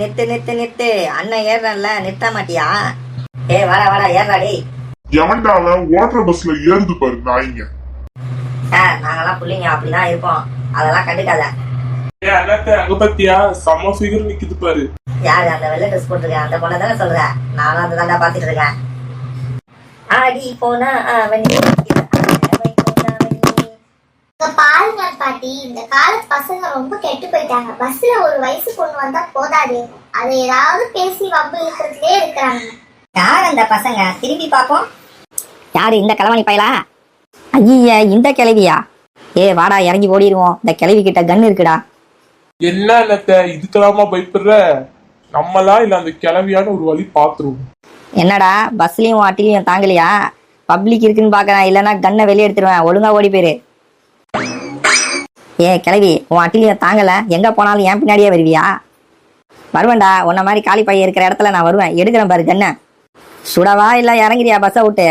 நித்து நித்து நித்து. அண்ணன் ஏறுறல நிறுத்த மாட்டியா? ஏ வாடா வாடா ஏறா டேய். எவன்டா அவன் ஓடுற பஸ்ல ஏறுது பாரு நாய்ங்க. சார் நாங்கெல்லாம் பிள்ளைங்க அப்படிதான் இருப்போம். அதெல்லாம் கண்டுக்காத. ஏ அண்ணாத்த அங்க பாத்தியா? செம்ம ஃபிகர் நிக்குது பாரு. யாரு அந்த வெள்ளை ட்ரெஸ் போட்டிருக்கேன் அந்த பொண்ணை தானே சொல்ற? நானும் அந்த தாண்டா பாத்துட்டு இருக்கேன். ஆடி போனா அவன் பாட்டி இந்த காலத்து பசங்க ரொம்ப கெட்டு போயிட்டாங்க. பஸ்ல ஒரு வயசு பொண்ணு வந்தா போதாது. அதை ஏதாவது பேசி வம்பு இழுக்கிறதுலே இருக்கிறாங்க. யார் அந்த பசங்க? திரும்பி பாப்போம் யாரு? இந்த கிழவனி பயலா? ஐய இந்த கிழவியா? ஏ வாடா இறங்கி ஓடிடுவோம் இந்த கிழவி கிட்ட கன் இருக்குடா. என்ன அண்ணாத்த இதுக்கெல்லாமா பயப்படுற? நம்மளா இல்ல அந்த கிளவியான ஒரு வழி பாத்துருவோம் என்னடா பஸ்லயும் அட்டிலையும் தாங்கலையா? பப்ளிக் இருக்குன்னு பாக்குறேன். இல்லைன்னா கன்னை வெளியே எடுத்துருவேன். ஒழுங்கா ஓடி போயிரு. ஏ கிளவி உன் அட்டிலையும் தாங்கல. எங்க போனாலும் என் பின்னாடியே வருவியா? வருவேன்டா உன்ன மாதிரி காலி பையன் இருக்கிற இடத்துல நான் வருவேன். எடுக்கிறேன் பாரு கண்ணை. சுடவா இல்ல இறங்குறியா பஸ்ஸை விட்டு?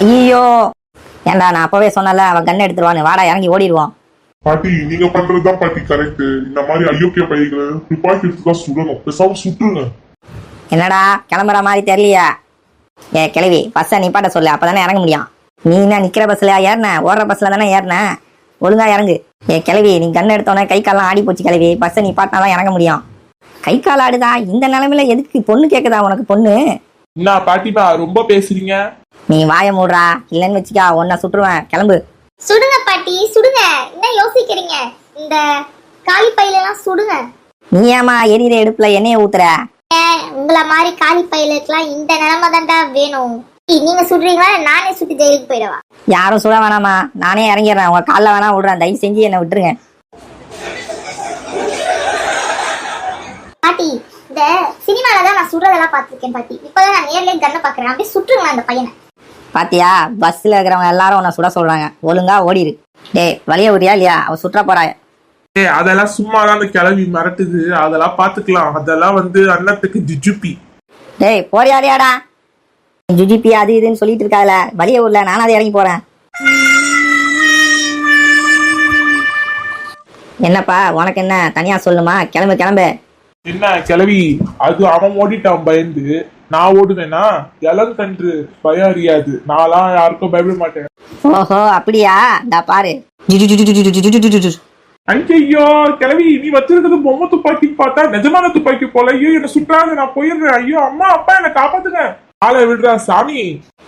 ஐயோ. ஏன்டா நான் அப்பவே சொன்னல அவன் கண்ணை எடுத்துருவான்னு. வாடா இறங்கி ஓடிடுவோம். பாட்டி நீங்க பண்றதுதான் பாட்டி கரெக்ட் இந்த மாதிரி அயோக்கிய பையங்களை துப்பாக்கி எடுத்துதான் சுடணும். பேசாம சுட்டுருங்க. என்னடா கிளம்புற மாதிரி தெரியலையா? ஏ கிளவி பஸ்ஸை நிப்பாட்ட சொல்லு அப்பதானே இறங்க முடியும். நீ என்ன நிக்கிற பஸ்ல ஏறின? ஓடுற பஸ்ல தானே ஏறின? ஒழுங்கா இறங்கு. ஏ கிளவி நீ கண்ணு எடுத்தோன்னே கை கால்லாம் ஆடி போச்சு கிளவி பஸ்ஸை நிப்பாட்டினா தான் இறங்க முடியும். கை கால் ஆடுதா? இந்த நிலைமையில எதுக்கு? பொண்ணு கேக்குதா உனக்கு? பொண்ணு? என்ன பாட்டிமா ரொம்ப பேசுறீங்க. நீ வாய மூடுறா. இல்லைன்னு வச்சுக்கா உன்னை சுட்டுருவேன். கிளம்பு. சுடுங்க பாட்டி சுடுங்க. என்ன யோசிக்கிறீங்க? இந்த காலி பையில எல்லாம் சுடுங்க. நீ ஏமா எரியிற எடுப்புல எண்ணெய ஊத்துற? உங்களை மாதிரி காலி பையலுக்குலாம் இந்த நிலைமை தான்டா வேணும். நீங்க சுடுறீங்களா? நானே சுட்டு ஜெயிலுக்கு போயிடவா? யாரும் சுட வேணாமா நானே இறங்கிடுறேன். உங்க காலில் வேணா விடுறேன். தயவு செஞ்சு என்னை விட்டுருங்க. பாட்டி இந்த சினிமால தான் நான் சுடுறதெல்லாம் பார்த்திருக்கேன் பாட்டி. இப்பதான் நான் நேர்லயே கண்ணை பாக்குறேன் அப்படியே சுட்டுருங்களா அந்த பையனை. பாத்தியா? பஸ்ல இருக்கிறவங்க எல்லாரும் உன்னை சுட சொல்றாங்க. ஒழுங்கா ஓடிரு. டேய் வழிய விடுறியா இல்லையா? அவ சுற்ற போறா. ஏ அதெல்லாம் சும்மா தான் அந்த கிளவி மிரட்டுது. அதெல்லாம் பாத்துக்கலாம் அதெல்லாம் வந்து அண்ணத்துக்கு ஜிஜுப்பி. டேய் போறியாடியாடா ஜிடிபி அது இதுன்னு சொல்லிட்டு இருக்காதுல. வலிய ஊர்ல நானும் அதை இறங்கி போறேன். என்னப்பா உனக்கு என்ன? தனியா சொல்லுமா? கிளம்பு கிளம்பு. என்ன கிளவி? அது அவன் ஓடிட்டான் பயந்து. நான் ஓடுவேனா? இளம் கன்று பயம் அறியாது. நான்லாம் யாருக்கும் பயப்பட மாட்டேன். ஓஹோ அப்படியா? இந்த பாரு. ஐயோ கிளவி நீ வச்சிருக்கிறது பொம்மை துப்பாக்கி பார்த்தா நிஜமான துப்பாக்கி போல. ஐயோ என்ன சுட்டாது நான் போயிடுறேன். ஐயோ அம்மா அப்பா என்ன காப்பாத்துங்க. ஆளை விடுறா சாமி.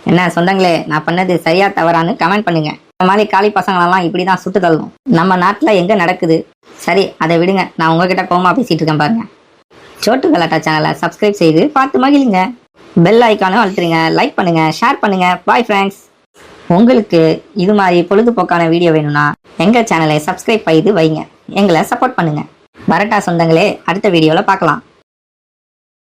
என்ன சொந்தங்களே நான் பண்ணது சரியா தவறான்னு கமெண்ட் பண்ணுங்க. இந்த மாதிரி காளி பசங்களெல்லாம் இப்படிதான் சுட்டு தள்ளும். நம்ம நாட்டில் எங்கே நடக்குது? சரி அதை விடுங்க. நான் உங்ககிட்ட கோமா பேசிட்டு இருக்கேன் பாருங்க. சோட்டு கலாட்டா சேனலை சப்ஸ்கிரைப் செய்து பார்த்து மகிழுங்க. பெல் ஐக்கானும் அழுத்துருங்க. லைக் பண்ணுங்க ஷேர் பண்ணுங்க. பாய் ஃப்ரெண்ட்ஸ் உங்களுக்கு இது மாதிரி பொழுதுபோக்கான வீடியோ வேணும்னா எங்கள் சேனலை சப்ஸ்கிரைப் செய்து வைங்க. எங்களை சப்போர்ட் பண்ணுங்க. வரட்டா சொந்தங்களே அடுத்த வீடியோவில் பார்க்கலாம்.